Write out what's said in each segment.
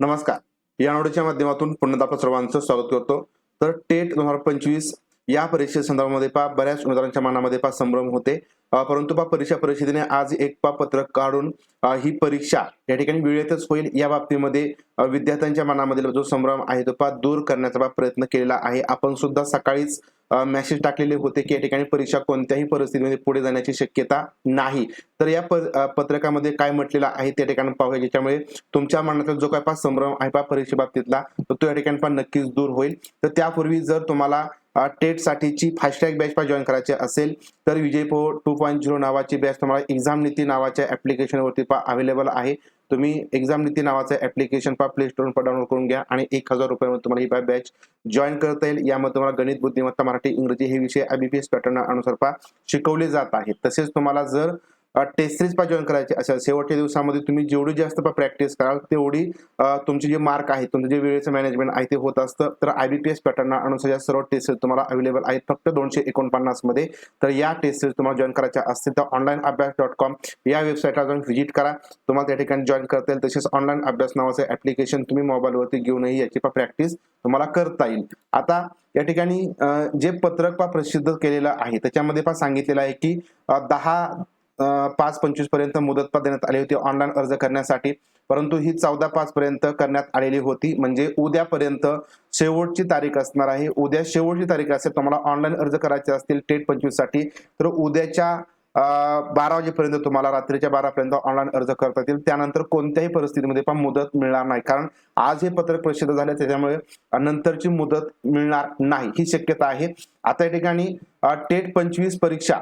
नमस्कार. या नोडीच्या माध्यमातून पुन्हा आपल्या सर्वांचं स्वागत करतो. तर टेट दोन हजार पंचवीस या परीक्षे संदर्भामध्ये पा बऱ्याच उमेदवारांच्या मनामध्ये पा संभ्रम होते. परंतु पा परीक्षा परिषदेने आज एक पा पत्रक काढून ही परीक्षा या ठिकाणी वेळेतच होईल. या बाबतीमध्ये विद्यार्थ्यांच्या मनामधील जो संभ्रम आहे तो पा दूर करण्याचा पा प्रयत्न केलेला आहे. आपण सुद्धा सकाळीच मेसेज टाकलेले होते की या ठिकाणी परीक्षा कोणत्याही परिस्थितीमध्ये पुढे जाण्याची शक्यता नाही. तर या प- पत्रकामध्ये काय म्हटलेलं आहे त्या ठिकाणी पाहूया. ज्याच्यामुळे तुमच्या मनातला जो काय पा संभ्रम आहे पा परीक्षेबाबतीतला तर तो या ठिकाणी पा नक्कीच दूर होईल. तर त्यापूर्वी जर तुम्हाला टेटसाठीची टेट साठीची फास्टॅग बॅच पा जॉईन करायची असेल तर विजय पो टू पॉईंट झिरो नावाची बॅच तुम्हाला एक्झाम नीती नावाच्या ॲप्लिकेशनवरती पा अवेलेबल आहे. तुम्ही एक्झाम नीती नावाचं ऍप्लिकेशन पा प्ले स्टोर डाउनलोड करून घ्या आणि एक हजार रुपयामध्ये तुम्हाला ही बॅच जॉईन करता येईल. यामध्ये तुम्हाला गणित बुद्धिमत्ता मराठी इंग्रजी हे विषय A B P S pattern अनुसार पा शिकवले जात आहेत. तसेच तुम्हाला जर टेस्ट सिरीज पा जॉईन करायचे. असेल शेवटच्या दिवसामध्ये तुम्ही जेवढी जास्त प्रॅक्टिस कराल तेवढी तुमचे जे मार्क आहेत तुमचं जे वेळेचं मॅनेजमेंट आहे ते होत असतं. तर I B T S pattern अनुसार या सर्व टेस्ट सिरीज तुम्हाला अवेलेबल आहेत फक्त दोनशे एकोणपन्नासमध्ये. तर या टेस्ट सिरीज तुम्हाला जॉईन करायच्या असतील तर ऑनलाईन अभ्यास डॉट कॉम या वेबसाईटला जाऊन व्हिजिट करा. तुम्हाला त्या ठिकाणी जॉईन करता येईल. तसेच ऑनलाईन अभ्यास नावाचं ऍप्लिकेशन तुम्ही मोबाईलवरती घेऊनही याची प्रॅक्टिस तुम्हाला करता येईल. आता या ठिकाणी जे पत्रक पा प्रसिद्ध केलेलं आहे त्याच्यामध्ये पा सांगितलेलं आहे की दहा पाच पंचवीसपर्यंत मुदत देण्यात आली होती ऑनलाईन अर्ज करण्यासाठी. परंतु ही चौदा पाच पर्यंत करण्यात आलेली होती. म्हणजे उद्यापर्यंत शेवटची तारीख असणार आहे. उद्या शेवटची तारीख असेल तुम्हाला ऑनलाईन अर्ज करायचे असतील टेट पंचवीससाठी तर उद्याच्या बारा वाजेपर्यंत तुम्हाला रात्रीच्या बारापर्यंत ऑनलाईन अर्ज करता येतील. त्यानंतर कोणत्याही परिस्थितीमध्ये पण मुदत मिळणार नाही. कारण आज हे पत्रक प्रसिद्ध झाले त्याच्यामुळे नंतरची मुदत मिळणार नाही. ही शक्यता आहे. आता या ठिकाणी टेट पंचवीस परीक्षा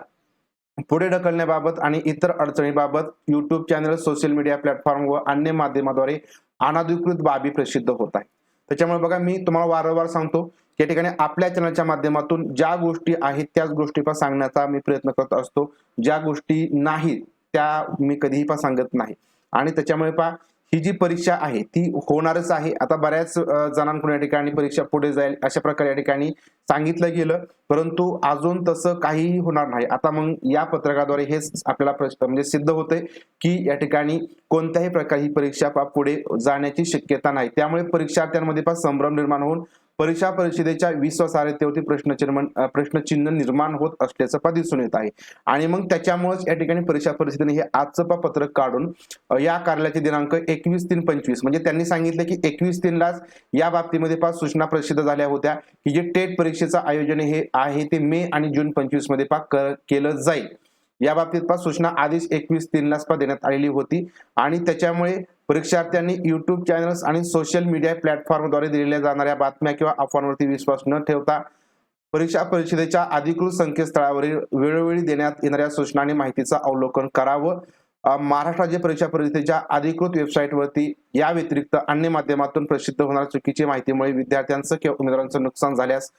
पुढे ढकलण्याबाबत आणि इतर अडचणीबाबत YouTube channel social media platform व अन्य माध्यमाद्वारे अनधिकृत बाबी प्रसिद्ध होत आहे त्याच्यामुळे बघा मी तुम्हाला वारंवार सांगतो या ठिकाणी आपल्या चॅनलच्या माध्यमातून ज्या गोष्टी आहेत त्याच गोष्टी पण सांगण्याचा मी प्रयत्न करत असतो. ज्या गोष्टी नाही त्या मी कधीही पण सांगत नाही. आणि त्याच्यामुळे पा ही जी परीक्षा आहे ती होणारच आहे. आता बऱ्याच जणांकडून या ठिकाणी परीक्षा पुढे जाईल अशा प्रकारे या ठिकाणी सांगितलं गेलं. परंतु अजून तसं काहीही होणार नाही. आता मग या पत्रकाद्वारे हेच आपल्याला प्रश्न म्हणजे सिद्ध होते की या ठिकाणी कोणत्याही प्रकारे ही परीक्षा पुढे जाण्याची शक्यता नाही. त्यामुळे परीक्षार्थ्यांमध्ये पण संभ्रम निर्माण होऊन परीक्षा परिषदेच्या विश्वासार्हतेवरती प्रश्नचिन्ह अ, प्रश्नचिन्ह निर्माण होत असल्याचं पा दिसून येत आहे. आणि मग त्याच्यामुळेच या ठिकाणी परीक्षा परिषदेने हे आजचं पा पत्रक काढून या कार्यालयाचे दिनांक एकवीस तीन पंचवीस म्हणजे त्यांनी सांगितलं की एकवीस तीनलाच या बाबतीमध्ये पा सूचना प्रसिद्ध झाल्या होत्या की जे टेट परीक्षेचं आयोजन हे आहे ते मे आणि जून पंचवीसमध्ये पा केलं जाईल. या बाबतीत पा सूचना आधीच एकवीस तीनलाच पा देण्यात आलेली होती. आणि त्याच्यामुळे परीक्षार्थ्यांनी युट्यूब चॅनल्स आणि सोशल मीडिया प्लॅटफॉर्मद्वारे दिलेल्या जाणाऱ्या बातम्या किंवा अफवांवरती विश्वास न ठेवता परीक्षा परिषदेच्या अधिकृत संकेतस्थळावरील वेळोवेळी देण्यात येणाऱ्या सूचना आणि माहितीचं अवलोकन करावं. महाराष्ट्र राज्य परीक्षा परिषदेच्या अधिकृत वेबसाईटवरती या व्यतिरिक्त अन्य माध्यमातून प्रसिद्ध होणाऱ्या चुकीची माहितीमुळे विद्यार्थ्यांचं किंवा उमेदवारांचं नुकसान झाल्यास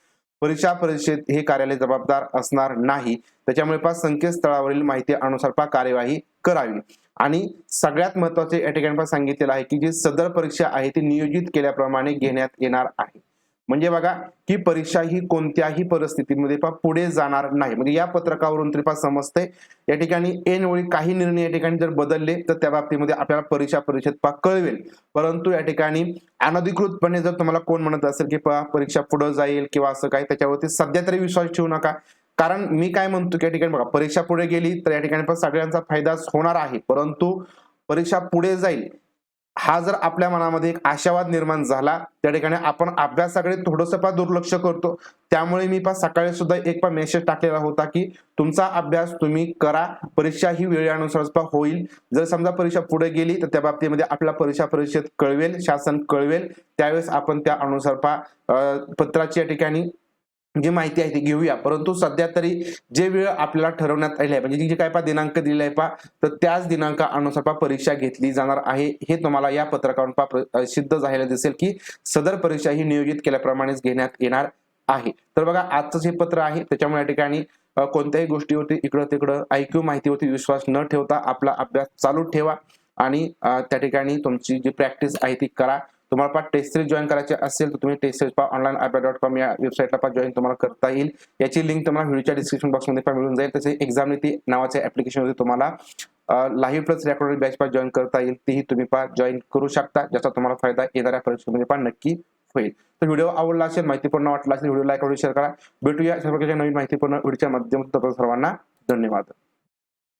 परीक्षा परिषद हे कार्यालय जबाबदार असणार नाही. त्याच्यामुळे पा संकेतस्थळावरील माहिती अनुसार कार्यवाही करावी. आणि सगळ्यात महत्त्वाचे या ठिकाणी सांगितलेलं आहे की जी सदर परीक्षा आहे ती नियोजित केल्याप्रमाणे घेण्यात येणार आहे. म्हणजे बघा ही परीक्षा ही कोणत्याही परिस्थितीमध्ये पुढे जाणार नाही. म्हणजे या पत्रकावरून तरी पा समजते. या ठिकाणी ऐनवेळी काही निर्णय या ठिकाणी जर बदलले तर त्या बाबतीमध्ये आपल्याला परीक्षा परिषद पा कळवेल. परंतु या ठिकाणी अनधिकृतपणे जर तुम्हाला कोण म्हणत असेल की परीक्षा पुढे जाईल किंवा असं काही त्याच्यावरती सध्या तरी विश्वास ठेवू नका. कारण मी काय म्हणतो की या ठिकाणी बघा परीक्षा पुढे गेली तर या ठिकाणी पण सगळ्यांचा फायदाच होणार आहे. परंतु परीक्षा पुढे जाईल हा जर आपल्या मनामध्ये एक आशावाद निर्माण झाला त्या ठिकाणी आपण अभ्यासाकडे थोडंसं पा दुर्लक्ष करतो. त्यामुळे मी पा सकाळी सुद्धा एक पा मेसेज टाकलेला होता की तुमचा अभ्यास तुम्ही करा परीक्षा ही वेळेनुसार पा होईल. जर समजा परीक्षा पुढे गेली तर त्या बाबतीमध्ये आपल्याला परीक्षा परिषद कळवेल शासन कळवेल. त्यावेळेस आपण त्या अनुसार पा पत्राची या ठिकाणी जी माहिती आहे ती घेऊया. परंतु सध्या तरी जे वेळ आपल्याला ठरवण्यात आली आहे म्हणजे काय पा दिनांक दिलेला आहे पा तर त्याच दिनांकानुसार पा परीक्षा घेतली जाणार आहे. हे तुम्हाला या पत्रकावरून पा सिद्ध झालेलं दिसेल की सदर परीक्षा ही नियोजित केल्याप्रमाणेच घेण्यात येणार आहे. तर बघा आजचं हे पत्र आहे. त्याच्यामुळे या ठिकाणी कोणत्याही गोष्टीवरती इकडं तिकडं ऐक्यू माहितीवरती विश्वास न ठेवता आपला अभ्यास चालू ठेवा. आणि त्या ठिकाणी तुमची जी प्रॅक्टिस आहे ती करा. तुम्हाला पाठ टेस्ट सिरीज जॉईन करायचे असेल तर तुम्ही टेस्ट सिरीज पा ऑनलाईन अभ्यास डॉट कॉम या वेबसाईटला पा जॉईन तुम्हाला करता येईल. याची लिंक तुम्हाला व्हिडिओच्या डिस्क्रिप्शन बॉक्समध्ये पण मिळून जाईल. तसे एक्झाम नीती नावाच्या ॲप्लिकेशनमध्ये तुम्हाला लाईव्ह प्लस रेकॉर्डेड बॅच पा जॉईन करता येईल. तीही तुम्ही पा जॉईन करू शकता ज्याचा तुम्हाला फायदा येणाऱ्या परीक्षेमध्ये पण नक्की होईल. तर व्हिडिओ आवडला असेल माहितीपूर्ण वाटला असेल व्हिडिओ लाईक शेअर करा. भेटूया सर्व प्रकारच्या नवीन माहितीपूर्ण व्हिडिओच्या माध्यमातून सर्वांना. धन्यवाद.